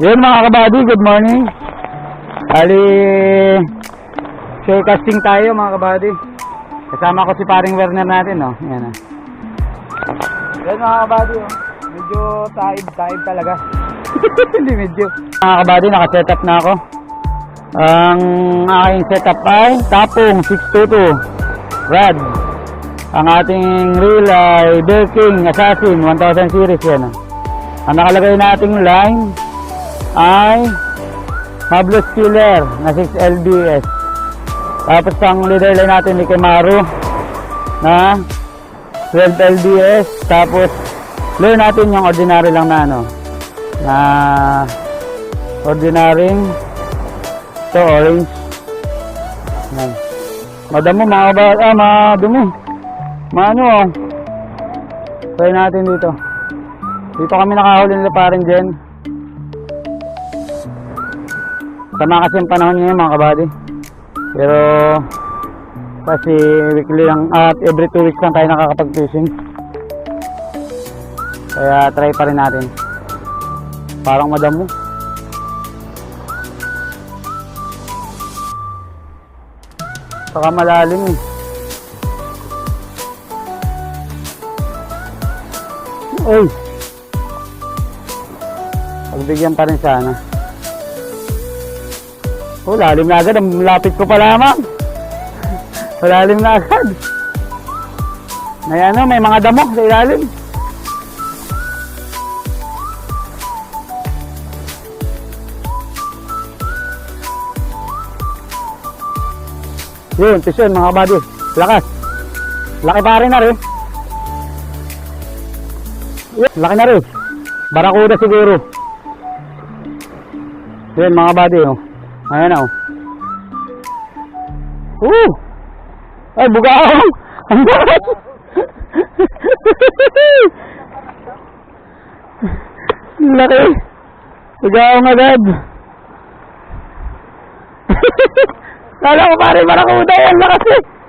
Yun mga kabady, good morning. Ali, casting tayo mga kabady. Kasama ko si paring Werner natin, no? Yan. Yan mga kabady, oh. Medyo taib-taib talaga. Hindi medyo. Mga kabady, nakasetup na ako. Ang aking setup ay Tapong 622 Rad. Ang ating reel ay Bear King Assassin 1000 series yan. ah. Ang nakalagay nating line ay Mablos Killer na 6 LBS. Tapos ang leader line natin ni Kemaru na 12 LBS. Tapos lure natin yung ordinary lang na ano na ordinary to orange. Yan. Madamo mga ba ah, madumi. Maano oh. Try natin dito. Dito kami nakahuli nila parin dyan. Tama kasi ang panahon ngayon mga kabady. Pero kasi weekly lang at every two weeks lang tayo nakakapag-fishing. Kaya try pa rin natin. Parang madamo. Saka malalim eh. Uy! Pagbigyan pa rin sana. Oh, lalim na agad. Ang lapit ko pa lamang. Malalim na agad. May ano, may mga damo sa ilalim. Yun, pisyon mga kabady. Lakas. Laki pa rin na rin. Yun, laki na rin. Barakuda siguro. Yun mga kabady. Oh. Ayan na oh. Uh! Ay, bugaong! Ang bakit? Laki. Bugaong agad. Kala ko pare barakuda yan. Lakas eh.